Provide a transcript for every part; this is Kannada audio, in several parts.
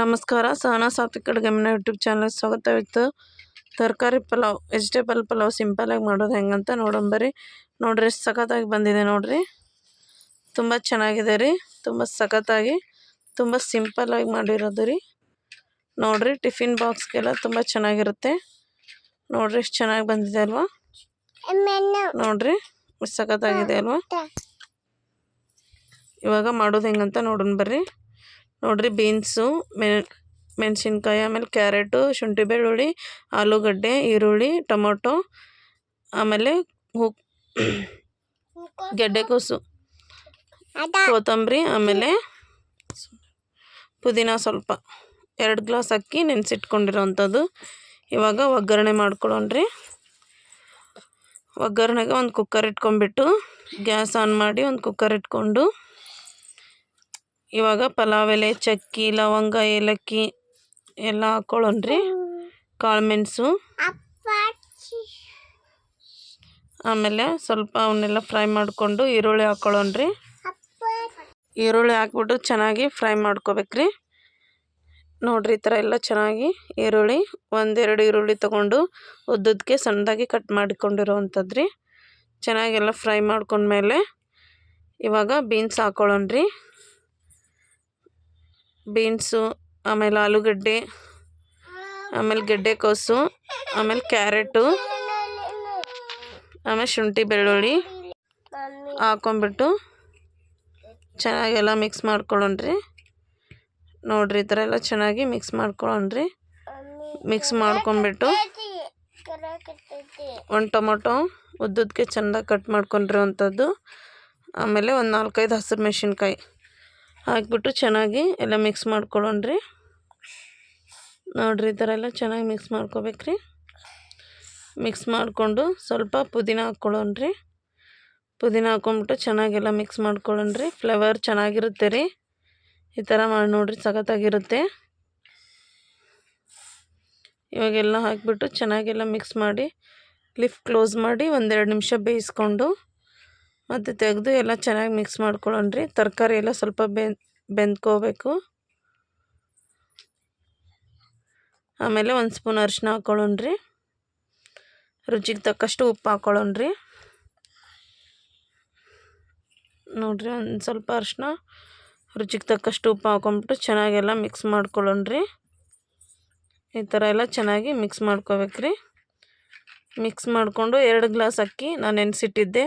ನಮಸ್ಕಾರ. ಸಹನಾ ಸಾತ್ವಿಕ್ ಅಡುಗೆ ಮನೆ ಯೂಟ್ಯೂಬ್ ಚಾನಲ್ ಸ್ವಾಗತವಿತ್ತು ತರಕಾರಿ ಪಲಾವ್, ವೆಜಿಟೇಬಲ್ ಪಲಾವ್ ಸಿಂಪಲಾಗಿ ಮಾಡೋದು ಹೆಂಗಂತ ನೋಡಂಬರಿ ನೋಡ್ರಿ ಎಷ್ಟು ಸಖತ್ತಾಗಿ ಬಂದಿದೆ ನೋಡಿರಿ. ತುಂಬ ಚೆನ್ನಾಗಿದೆ ರೀ. ತುಂಬ ಸಖತ್ತಾಗಿ, ತುಂಬ ಸಿಂಪಲಾಗಿ ಮಾಡಿರೋದು ರೀ. ನೋಡಿರಿ, ಟಿಫಿನ್ ಬಾಕ್ಸ್ಗೆಲ್ಲ ತುಂಬ ಚೆನ್ನಾಗಿರುತ್ತೆ. ನೋಡಿರಿ, ಎಷ್ಟು ಚೆನ್ನಾಗಿ ಬಂದಿದೆ ಅಲ್ವಾ? ನೋಡಿರಿ ಸಖತ್ತಾಗಿದೆ ಅಲ್ವಾ? ಇವಾಗ ಮಾಡೋದು ಹೆಂಗಂತ ನೋಡೋಣ ಬರ್ರಿ. ನೋಡ್ರಿ ಬೀನ್ಸು ಮೆ ಮೆಣಸಿನ್ಕಾಯಿ ಆಮೇಲೆ ಕ್ಯಾರೆಟು ಶುಂಠಿ ಬೆಳ್ಳುಳ್ಳಿ ಆಲೂಗಡ್ಡೆ ಈರುಳ್ಳಿ ಟೊಮೊಟೊ ಆಮೇಲೆ ಹೂ ಗೆಡ್ಡೆಕೋಸು ಕೊತ್ತಂಬರಿ ಆಮೇಲೆ ಪುದೀನ ಸ್ವಲ್ಪ ಎರಡು ಗ್ಲಾಸ್ ಅಕ್ಕಿ ನೆನೆಸಿಟ್ಕೊಂಡಿರೋವಂಥದ್ದು ಇವಾಗ ಒಗ್ಗರಣೆ ಮಾಡ್ಕೊಳ್ಳೋಣ್ರಿ ಒಗ್ಗರಣೆಗೆ ಒಂದು ಕುಕ್ಕರ್ ಇಟ್ಕೊಂಡ್ಬಿಟ್ಟು ಗ್ಯಾಸ್ ಆನ್ ಮಾಡಿ ಒಂದು ಕುಕ್ಕರ್ ಇಟ್ಕೊಂಡು ಇವಾಗ ಪಲಾವ್ ಎಲೆ, ಚಕ್ಕಿ, ಲವಂಗ, ಏಲಕ್ಕಿ ಎಲ್ಲ ಹಾಕ್ಕೊಳ್ಳೋಣ್ರಿ ಕಾಳು ಮೆಣಸು. ಆಮೇಲೆ ಸ್ವಲ್ಪ ಅವನ್ನೆಲ್ಲ ಫ್ರೈ ಮಾಡಿಕೊಂಡು ಈರುಳ್ಳಿ ಹಾಕ್ಕೊಳ್ಳೋಣ್ರಿ ಈರುಳ್ಳಿ ಹಾಕ್ಬಿಟ್ಟು ಚೆನ್ನಾಗಿ ಫ್ರೈ ಮಾಡ್ಕೋಬೇಕ್ರಿ. ನೋಡ್ರಿ ಈ ಥರ ಎಲ್ಲ ಚೆನ್ನಾಗಿ ಈರುಳ್ಳಿ ಒಂದೆರಡು ಈರುಳ್ಳಿ ತೊಗೊಂಡು ಉದ್ದದಕ್ಕೆ ಸಣ್ಣದಾಗಿ ಕಟ್ ಮಾಡಿಕೊಂಡಿರೋವಂಥದ್ದು ರೀ ಚೆನ್ನಾಗೆಲ್ಲ ಫ್ರೈ ಮಾಡ್ಕೊಂಡ್ಮೇಲೆ ಇವಾಗ ಬೀನ್ಸ್ ಹಾಕ್ಕೊಳ್ಳೋಣ್ರಿ ಬೀನ್ಸು, ಆಮೇಲೆ ಆಲೂಗಡ್ಡೆ, ಆಮೇಲೆ ಗೆಡ್ಡೆಕೋಸು ಆಮೇಲೆ ಕ್ಯಾರೆಟು, ಆಮೇಲೆ ಶುಂಠಿ ಬೆಳ್ಳುಳ್ಳಿ ಹಾಕೊಂಬಿಟ್ಟು ಚೆನ್ನಾಗೆಲ್ಲ ಮಿಕ್ಸ್ ಮಾಡ್ಕೊಳ್ಳೋಣ್ರಿ ನೋಡಿರಿ, ಈ ಥರ ಎಲ್ಲ ಚೆನ್ನಾಗಿ ಮಿಕ್ಸ್ ಮಾಡ್ಕೊಳ್ಳೋಣ್ರಿ ಮಿಕ್ಸ್ ಮಾಡ್ಕೊಂಬಿಟ್ಟು ಒಂದು ಟೊಮೊಟೊ ಉದ್ದದಕ್ಕೆ ಚೆಂದ ಕಟ್ ಮಾಡ್ಕೊಂಡಿರೋವಂಥದ್ದು. ಆಮೇಲೆ ಒಂದು ನಾಲ್ಕೈದು ಹಸಿರು ಮೆಣಸಿನ್ಕಾಯಿ. ಹಾಕ್ಬಿಟ್ಟು ಚೆನ್ನಾಗಿ ಎಲ್ಲ ಮಿಕ್ಸ್ ಮಾಡ್ಕೊಳ್ಳೋಣ್ರಿ ನೋಡಿರಿ, ಈ ಥರ ಎಲ್ಲ ಚೆನ್ನಾಗಿ ಮಿಕ್ಸ್ ಮಾಡ್ಕೋಬೇಕ್ರಿ. ಮಿಕ್ಸ್ ಮಾಡಿಕೊಂಡು ಸ್ವಲ್ಪ ಪುದೀನ ಹಾಕ್ಕೊಳ್ಳೋಣ್ರಿ ಪುದೀನ ಹಾಕ್ಕೊಂಬಿಟ್ಟು ಚೆನ್ನಾಗೆಲ್ಲ ಮಿಕ್ಸ್ ಮಾಡ್ಕೊಳ್ಳೋಣ್ರಿ ಫ್ಲೇವರ್ ಚೆನ್ನಾಗಿರುತ್ತೆ ರೀ. ಈ ಥರ ಮಾಡಿ ನೋಡಿರಿ, ಸಖತ್ತಾಗಿರುತ್ತೆ. ಇವಾಗೆಲ್ಲ ಹಾಕಿಬಿಟ್ಟು ಚೆನ್ನಾಗೆಲ್ಲ ಮಿಕ್ಸ್ ಮಾಡಿ ಲಿಫ್ಟ್ ಕ್ಲೋಸ್ ಮಾಡಿ ಒಂದೆರಡು ನಿಮಿಷ ಬೇಯಿಸ್ಕೊಂಡು ಮತ್ತು ತೆಗೆದು ಎಲ್ಲ ಚೆನ್ನಾಗಿ ಮಿಕ್ಸ್ ಮಾಡ್ಕೊಳ್ಳೋಣ್ರಿ. ತರಕಾರಿ ಎಲ್ಲ ಸ್ವಲ್ಪ ಬೆಂದ್ಕೋಬೇಕು. ಆಮೇಲೆ ಒಂದು ಸ್ಪೂನ್ ಅರಿಶಿನ ಹಾಕ್ಕೊಳ್ಳೋಣ್ರಿ ರುಚಿಗೆ ತಕ್ಕಷ್ಟು ಉಪ್ಪು ಹಾಕ್ಕೊಳ್ಳೋಣ್ರಿ ನೋಡಿರಿ ಒಂದು ಸ್ವಲ್ಪ ಅರಿಶಿನ ರುಚಿಗೆ ತಕ್ಕಷ್ಟು ಉಪ್ಪು ಹಾಕ್ಕೊಂಬಿಟ್ಟು ಚೆನ್ನಾಗೆಲ್ಲ ಮಿಕ್ಸ್ ಮಾಡ್ಕೊಳ್ಳೋಣ್ರಿ. ಈ ಥರ ಎಲ್ಲ ಚೆನ್ನಾಗಿ ಮಿಕ್ಸ್ ಮಾಡ್ಕೋಬೇಕ್ರಿ. ಮಿಕ್ಸ್ ಮಾಡಿಕೊಂಡು ಎರಡು ಗ್ಲಾಸ್ ಅಕ್ಕಿ ನಾನು ನೆನೆಸಿಟ್ಟಿದ್ದೆ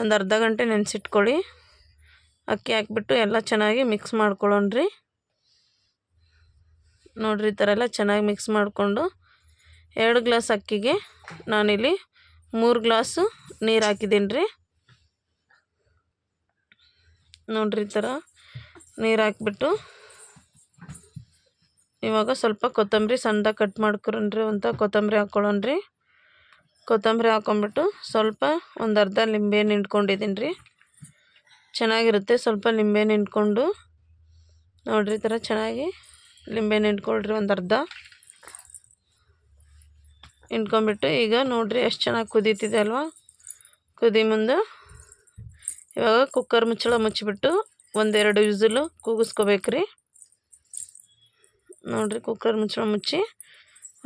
ಒಂದು ಅರ್ಧ ಗಂಟೆ ನೆನೆಸಿಟ್ಕೊಳ್ಳಿ. ಅಕ್ಕಿ ಹಾಕ್ಬಿಟ್ಟು ಎಲ್ಲ ಚೆನ್ನಾಗಿ ಮಿಕ್ಸ್ ಮಾಡ್ಕೊಳ್ಳೋಣ್ರಿ. ನೋಡ್ರಿ, ಈ ಥರ ಎಲ್ಲ ಚೆನ್ನಾಗಿ ಮಿಕ್ಸ್ ಮಾಡಿಕೊಂಡು ಎರಡು ಗ್ಲಾಸ್ ಅಕ್ಕಿಗೆ ನಾನಿಲ್ಲಿ ಮೂರು ಗ್ಲಾಸು ನೀರು ಹಾಕಿದ್ದೀನಿ ರೀ ನೋಡ್ರಿ, ಈ ಥರ ನೀರು ಹಾಕ್ಬಿಟ್ಟು ಇವಾಗ ಸ್ವಲ್ಪ ಕೊತ್ತಂಬರಿ ಸಣ್ಣದಾಗಿ ಕಟ್ ಮಾಡ್ಕೊಂಡ್ರಿ ಅಂತ ಕೊತ್ತಂಬರಿ ಹಾಕ್ಕೊಳ್ಳೋಣ್ರಿ. ಕೊತ್ತಂಬರಿ ಹಾಕ್ಕೊಂಬಿಟ್ಟು ಸ್ವಲ್ಪ ಒಂದು ಅರ್ಧ ಲಿಂಬೆಹಣ್ಣು ಹಿಂಡ್ಕೊಂಡಿದ್ದೀನಿ ರೀ. ಚೆನ್ನಾಗಿರುತ್ತೆ ಸ್ವಲ್ಪ ಲಿಂಬೆಹಣ್ಣು ಹಿಂಡ್ಕೊಂಡು. ನೋಡಿರಿ ಥರ ಚೆನ್ನಾಗಿ ಲಿಂಬೆಹಣ್ಣು ಹಿಂಡ್ಕೊಳ್ರಿ ಒಂದು ಅರ್ಧ. ಹಿಂಡ್ಕೊಂಬಿಟ್ಟು ಈಗ ನೋಡಿರಿ ಎಷ್ಟು ಚೆನ್ನಾಗಿ ಕುದೀತಿದೆ ಅಲ್ವಾ? ಕುದಿ ಮುಂದೆ ಇವಾಗ ಕುಕ್ಕರ್ ಮುಚ್ಚಳ ಮುಚ್ಚಿಬಿಟ್ಟು ಒಂದೆರಡು ವಿಸಿಲು ಕೂಗಿಸ್ಕೋಬೇಕ್ರಿ ನೋಡಿರಿ ಕುಕ್ಕರ್ ಮುಚ್ಚಳ ಮುಚ್ಚಿ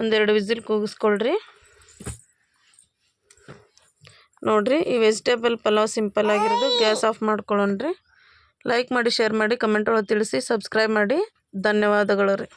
ಒಂದೆರಡು ವಿಸಿಲ್ ಕೂಗಿಸ್ಕೊಳ್ರಿ. ನೋಡಿರಿ, ಈ ವೆಜಿಟೇಬಲ್ ಪಲಾವ್ ಸಿಂಪಲ್ ಆಗಿರೋದು. ಗ್ಯಾಸ್ ಆಫ್ ಮಾಡ್ಕೊಳ್ಳೋಣ್ರಿ. ಲೈಕ್ ಮಾಡಿ ಶೇರ್ ಮಾಡಿ ಕಮೆಂಟ್ ಒಳಗೆ ತಿಳಿಸಿ ಸಬ್ಸ್ಕ್ರೈಬ್ ಮಾಡಿ. ಧನ್ಯವಾದಗಳು ರೀ.